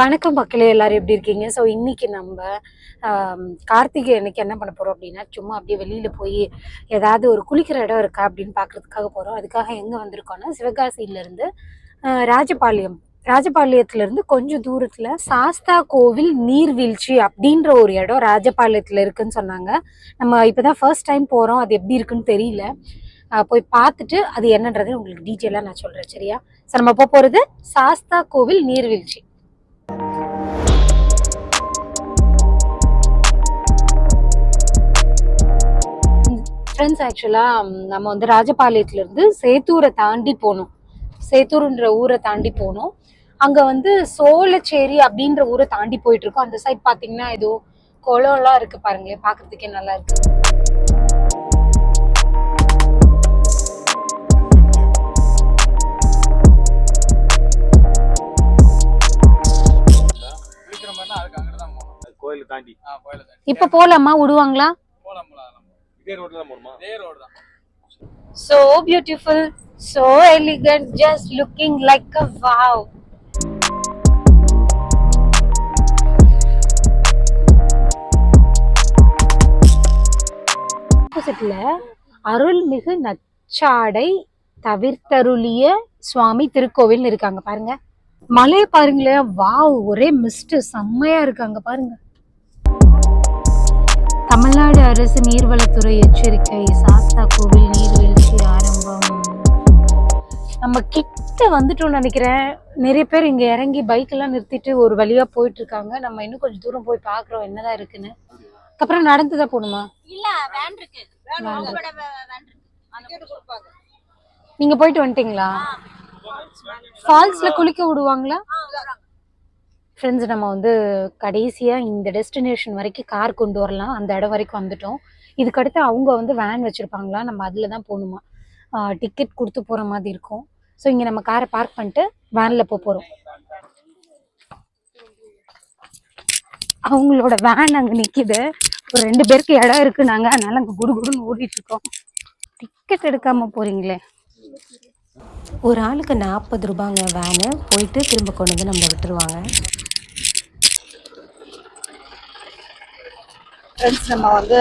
வணக்கம் மக்களே எல்லாரும் எப்படி இருக்கீங்க? ஸோ இன்னைக்கு நம்ம கார்த்திகை அன்னைக்கு என்ன பண்ண போறோம் அப்படின்னா சும்மா அப்படியே வெளியில போய் ஏதாவது ஒரு குளிக்கிற இடம் இருக்கா அப்படின்னு பார்க்குறதுக்காக போறோம். அதுக்காக எங்க வந்திருக்கோம்னா சிவகாசியில இருந்து ராஜபாளையம். ராஜபாளையத்துல இருந்து கொஞ்சம் தூரத்துல சாஸ்தா கோவில் நீர்வீழ்ச்சி அப்படின்ற ஒரு இடம் ராஜபாளையத்துல இருக்குன்னு சொன்னாங்க. நம்ம இப்பதான் ஃபர்ஸ்ட் டைம் போறோம். அது எப்படி இருக்குன்னு தெரியல. போய் பார்த்துட்டு அது என்னன்றது உங்களுக்கு டீட்டெயிலாக நான் சொல்கிறேன் சரியா? ஸோ நம்ம போக சாஸ்தா கோவில் நீர்வீழ்ச்சி. ஃப்ரெண்ட்ஸ் ஆக்சுவலாக நம்ம வந்து ராஜபாளையத்துல இருந்து சேத்தூரை தாண்டி போகணும் சேத்தூர்ன்ற ஊரை தாண்டி போகணும் அங்கே வந்து சோளச்சேரி அப்படின்ற ஊரை தாண்டி போயிட்டு இருக்கோம் அந்த சைட் பார்த்தீங்கன்னா ஏதோ குளம்லாம் இருக்கு பாருங்களேன். பார்க்கறதுக்கே நல்லா இருக்கு. இப்போ போகலாமா விடுவாங்களா போகலாம் போகலாம் அதெல்லாம் போகலாம். இதே ரோட்ல தான் போகணுமா இதே ரோடு தான். So beautiful, so elegant, just looking like a wow. ஆப்போசிட்ல அருள்மிகு நச்சாடை தவிர்த்தருளிய சுவாமி திருக்கோவில் இருக்காங்க பாருங்க. மலையை பாருங்களேன் வாவ் ஒரே மிஸ்ட் செம்மையா இருக்காங்க பாருங்க. தமிழ்நாடு அரசு நீர்வளத்துறை எச்சரிக்கை. சாஸ்தா கோவில் நீர்வீழ்ச்சி ஆரம்பம். நம்ம கிட்ட வந்துட்டோம்னு நினைக்கிறேன். நிறைய பேர் இங்க இறங்கி பைக் எல்லாம் நிறுத்திட்டு ஒரு வழியா போயிட்டு இருக்காங்க. நம்ம இன்னும் கொஞ்சம் தூரம் போய் பாக்குறோம் என்னதான் இருக்குன்னு. அப்புறம் நடந்து தான் போகணுமா? இல்ல வேன் இருக்கு. அவங்களோட வேன் இருக்கு. அந்த கொடுப்பாங்க. நீங்க போயிட்டு வந்துட்டீங்களா? ஃபால்ஸ்ல குளிக்க விடுவாங்களா? ஃப்ரெண்ட்ஸ் நம்ம வந்து கடைசியாக இந்த டெஸ்டினேஷன் வரைக்கும் கார் கொண்டு வரலாம். அந்த இடம் வரைக்கும் வந்துட்டோம். இதுக்கடுத்து அவங்க வந்து வேன் வச்சுருப்பாங்களா? நம்ம அதில் தான் போகணுமா? டிக்கெட் கொடுத்து போகிற மாதிரி இருக்கும். ஸோ இங்கே நம்ம காரை பார்க் பண்ணிட்டு வேனில் போக போகிறோம் அவங்களோட வேன் அங்கே நிற்கிது ஒரு ரெண்டு பேருக்கு இடம் இருக்குது நாங்கள் அதனால அங்கே குடு குடுன்னு ஓடிட்டு டிக்கெட் எடுக்காமல் போகிறீங்களே ஒரு ஆளுக்கு நாற்பது ரூபாங்க வேனு போயிட்டு திரும்ப கொண்டு வந்து நம்மளை விட்டுருவாங்க. ஃப்ரெண்ட்ஸ் நம்ம வந்து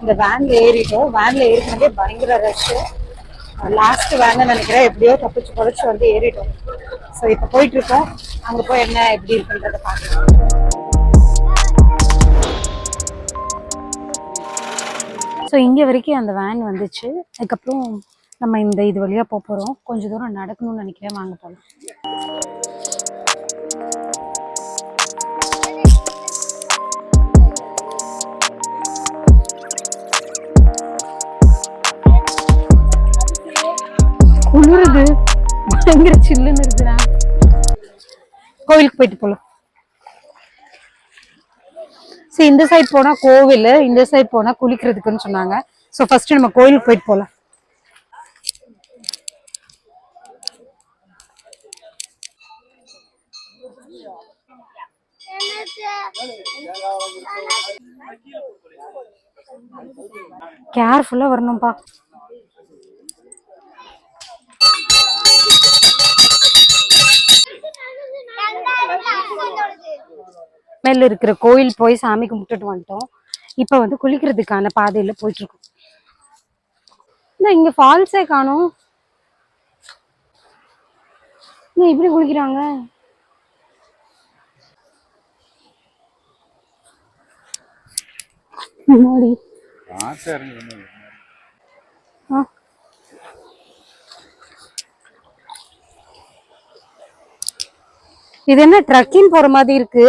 இந்த வேன்ல ஏறிட்டோம். வேன்ல ஏறினதே பயங்கர ரஷ் லாஸ்ட் வேன் நினைக்கிறேன். எப்படியோ தப்பிச்சு பொழைச்சு வந்து ஏறிட்டோம். ஸோ இப்போ போயிட்டு இருக்கோம் போய் என்ன எப்படி இருக்குன்றத பார்க்கலாம். ஸோ இங்கே வரைக்கும் அந்த வேன் வந்துச்சு. அதுக்கப்புறம் நம்ம இந்த இது வழியாக போக போகிறோம் கொஞ்சம் தூரம் நடக்கணும்னு நினைக்கிறேன். வாங்க போகலாம் குளிருது பயங்கர சில்லுன்னு இருக்குடா. கோவிலுக்கு போயிட்டு போலாம். சரி இந்த சைட் போனா கோவில் இந்த சைட் போனா குளிக்கிறதுக்குன்னு சொன்னாங்க. ஸோ ஃபர்ஸ்ட் நம்ம கோயிலுக்கு போயிட்டு போலாம். கேர்ஃபுல்லாக வரணும்பா. மேல இருக்கிற கோயில் போய் சாமி கும்பிட்டுட்டு வந்துட்டோம். இப்போ வந்து குளிக்கிறதுக்கான பாதையில போயிட்டு இருக்கோம் என்ன இங்க ஃபால்ஸே காணோம். இப்படி குளிக்கிறாங்க? முன்னாடி ஆசை இறங்கி ஆ. இது என்ன ட்ரக்கிங் போற மாதிரி இருக்கு?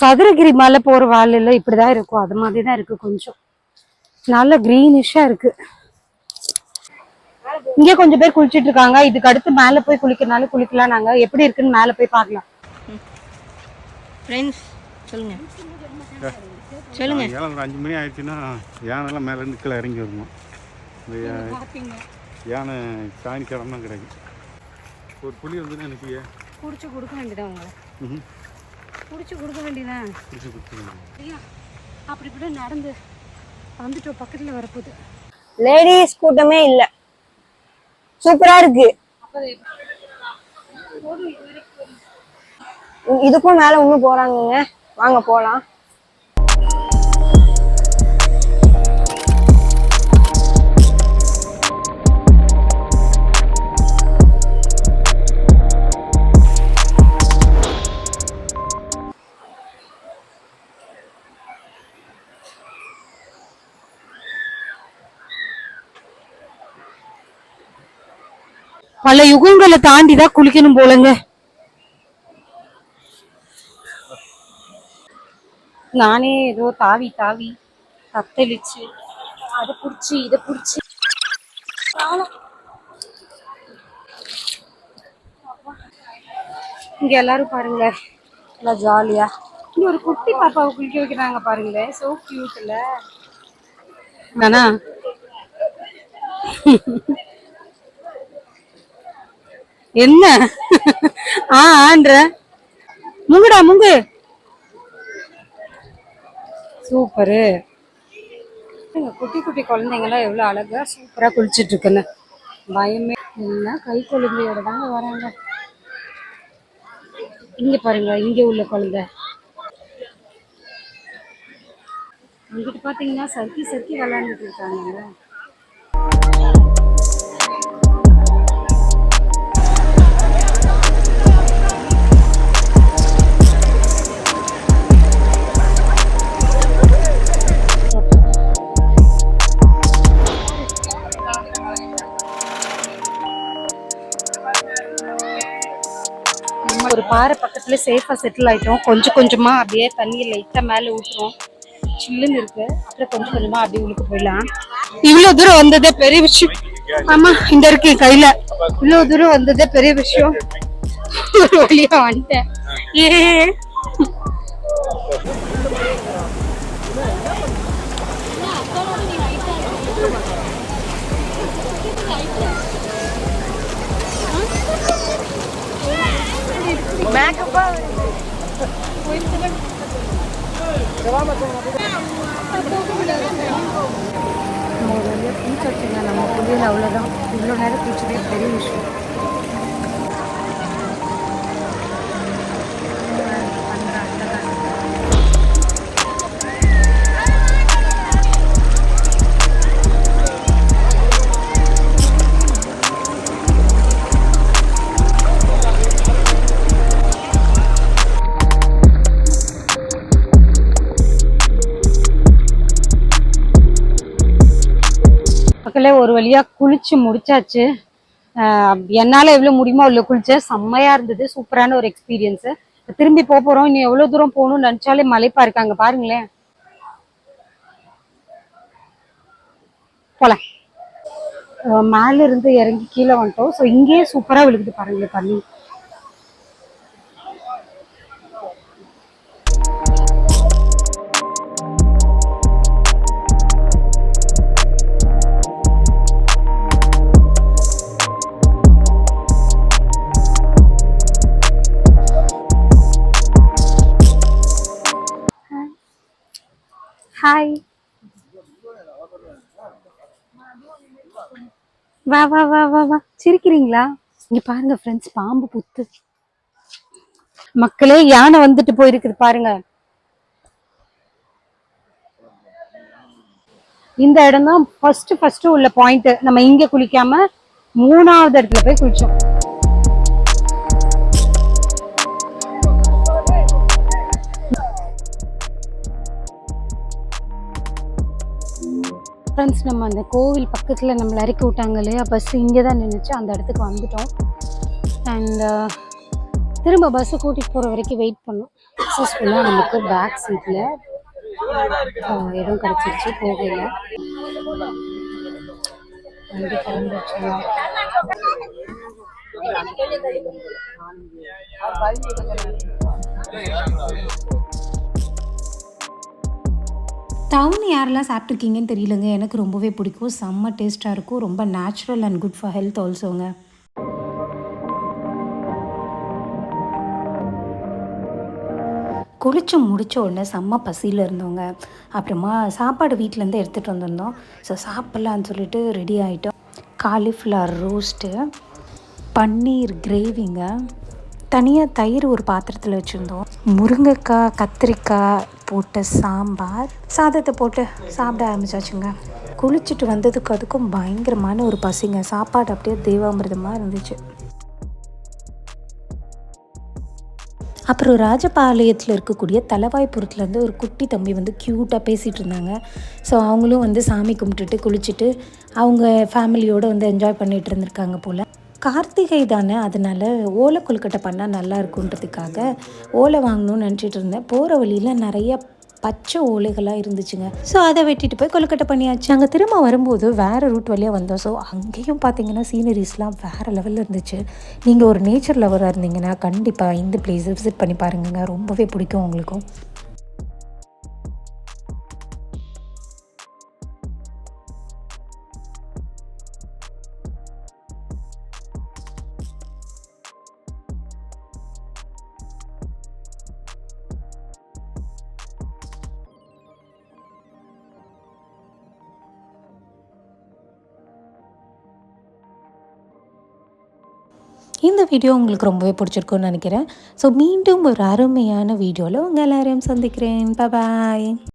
சதுரகிரி மலை போற வாழையில இப்படிதான் இருக்கும். அது மாதிரி தான் இருக்கு கொஞ்சம். நல்ல கிரீனிஷா இருக்கு. இங்க கொஞ்சம் பேர் குளிச்சிட்டு இருக்காங்க. இதுக்கு அடுத்து மேல போய் குளிக்கிறனால குளிக்கலாம் நாங்க. எப்படி இருக்குன்னு மேல போய் பார்க்கலாம். ஃப்ரெண்ட்ஸ் சொல்லுங்க. சொல்லுங்க. சாயங்காலம் ஒரு அஞ்சு மணி ஆயிடுச்சுன்னா யானைலாம் மேலேருந்து கீழே இறங்கி வருமா இந்த யா- யானை சாணி கிடம்லாம் கிடைக்கும். ஒரு புலி வந்து நினைப்பிய புடிச்சு கொடுக்க வேண்டியதான் உங்களை? புடிச்சு கொடுக்க வேண்டியதான் பிடிச்சி கொடுத்துருங்க ஐயா அப்படி இப்படி நடந்து வந்துட்டோம் பக்கத்துல வரப்போகுது. லேடிஸ் கூட்டமே இல்ல. சூப்பரா இருக்கு. இதுக்கும் மேல இன்னும் போறாங்கங்க. வாங்க போலாம். பல யுகங்களை தாண்டி தான் குளிக்கணும் போலங்க. நானே ஏதோ தாவி தாவி தத்தளிச்சு அதை புடிச்சு இதை புடிச்சு. இங்க எல்லாரும் பாருங்க. நல்லா ஜாலியா இங்க ஒரு குட்டி பாப்பாவை குளிக்க வைக்கிறாங்க பாருங்களேன் சோ கியூட்ல தானா என்ன? ஆ ஆன்ற முங்குடா முங்கு. சூப்பரு. குட்டி குட்டி குழந்தைங்களாம் எவ்வளோ அழகா சூப்பராக குளிச்சுட்டு இருக்குன்னு பயமே எல்லாம் கை குழந்தையோட தாங்க வராங்க. இங்கே பாருங்க இங்கே உள்ள குழந்தை. அங்கிட்டு பார்த்தீங்கன்னா சறுக்கி சறுக்கி விளையாண்டுட்டு இருக்காங்க நாங்கள் ஒரு பாறை பக்கத்துல சேஃபாக செட்டில் ஆயிட்டோம். கொஞ்சம் கொஞ்சமாக அப்படியே தண்ணி லைட்டாக மேலே ஊற்றுறோம் சில்லுன்னு இருக்கு. அப்புறம் கொஞ்சம் கொஞ்சமா அப்படியே உள்ளுக்கு போயிடலாம். இவ்வளோ தூரம் வந்ததே பெரிய விஷயம். ஆமா இந்த இருக்கு என் இவ்வளோ தூரம் வந்ததே பெரிய விஷயம். ஒரு வழியா வந்துட்டேன். ஏ இவ்வளோ பெரிய விஷயம். மக்களே ஒரு வழியா குளிச்சு முடிச்சாச்சு. என்னால் எவ்வளோ முடியுமோ அவ்வளோ குளிச்சேன் செம்மையா இருந்தது. சூப்பரான ஒரு எக்ஸ்பீரியன்ஸு திரும்பி போக போறோம். இன்னும் எவ்வளோ தூரம் போகணும்னு நினைச்சாலே மலைப்பா இருக்காங்க. பாருங்களேன். போல மேலே இருந்து இறங்கி கீழே வந்துட்டோம். ஸோ இங்கேயே சூப்பராக விழுகுது பாருங்களேன் தண்ணி. ஹாய் வா வா வா வா வா. சிரிக்கிறீங்களா? இங்க பாருங்க ஃப்ரெண்ட்ஸ் பாம்பு புத்து. மக்களே யானை வந்துட்டு போயிருக்குது பாருங்க. இந்த இடம் தான் ஃபர்ஸ்ட் ஃபர்ஸ்ட் உள்ள பாயிண்ட் நம்ம இங்க குளிக்காம மூணாவது இடத்துல போய் குளிச்சோம். ஃப்ரெண்ட்ஸ் நம்ம அந்த கோவில் பக்கத்தில் நம்மளை இறக்கி விட்டாங்க இல்லையா? பஸ் இங்கே தான் நின்றுச்சு அந்த இடத்துக்கு வந்துட்டோம். அண்ட் uh, திரும்ப பஸ்ஸை கூட்டிகிட்டு போகிற வரைக்கும் வெயிட் பண்ணோம். சக்ஸஸ்ஃபுல்லாக நமக்கு பேக் சீட்டில் இடம் கிடச்சிருச்சு. போகையில் வண்டி டவுன் யாரெல்லாம் சாப்பிட்ருக்கீங்கன்னு தெரியலங்க. எனக்கு ரொம்பவே பிடிக்கும். செம்ம டேஸ்ட்டாக இருக்கும். ரொம்ப natural and good for health ஆல்சோங்க குளிச்சு முடித்த உடனே செம்ம பசியில் இருந்தோங்க. அப்புறமா சாப்பாடு வீட்டிலேருந்து எடுத்துகிட்டு வந்திருந்தோம். ஸோ சாப்பிட்லான்னு சொல்லிட்டு ரெடி ஆகிட்டோம் காலிஃப்ளவர் ரோஸ்ட்டு பன்னீர் கிரேவிங்க தனியாக தயிர் ஒரு பாத்திரத்தில் வச்சுருந்தோம். முருங்கைக்காய் கத்திரிக்காய் போட்ட சாம்பார். சாதத்தை போட்டு சாப்பிட ஆரம்பிச்சாச்சுங்க. குளிச்சுட்டு வந்ததுக்கு அதுக்கும் பயங்கரமான ஒரு பசிங்க. சாப்பாடு அப்படியே தெய்வாமிர்தமாக இருந்துச்சு. அப்புறம் ராஜபாளையத்தில் இருக்கக்கூடிய தலவாய்புரத்துலேருந்து ஒரு குட்டி தம்பி வந்து க்யூட்டாக பேசிகிட்டு இருந்தாங்க. ஸோ அவங்களும் வந்து சாமி கும்பிட்டுட்டு குளிச்சுட்டு அவங்க ஃபேமிலியோடு வந்து என்ஜாய் பண்ணிகிட்டு இருந்திருக்காங்க போல். கார்த்திகை தானே அதனால் ஓலை கொழுக்கட்டை பண்ணால் நல்லா இருக்குன்றதுக்காக ஓலை வாங்கணும்னு நினச்சிட்டு இருந்தேன். போகிற வழியில் நிறைய பச்சை ஓலைகளாக இருந்துச்சுங்க. ஸோ அதை வெட்டிட்டு போய் கொழுக்கட்டை பண்ணியாச்சு. அங்கே திரும்ப வரும்போது வேறு ரூட் வழியாக வந்தோம். ஸோ அங்கேயும் பார்த்தீங்கன்னா சீனரிஸ்லாம் வேறு லெவலில் இருந்துச்சு. நீங்கள் ஒரு நேச்சர் லவராக இருந்தீங்கன்னா கண்டிப்பாக இந்த பிளேஸை விசிட் பண்ணி பாருங்க ரொம்பவே பிடிக்கும் உங்களுக்கும். இந்த வீடியோ உங்களுக்கு ரொம்பவே பிடிச்சிருக்குன்னு நினைக்கிறேன். ஸோ மீண்டும் ஒரு அருமையான வீடியோவில் உங்கள் எல்லாரையும் சந்திக்கிறேன். பாய்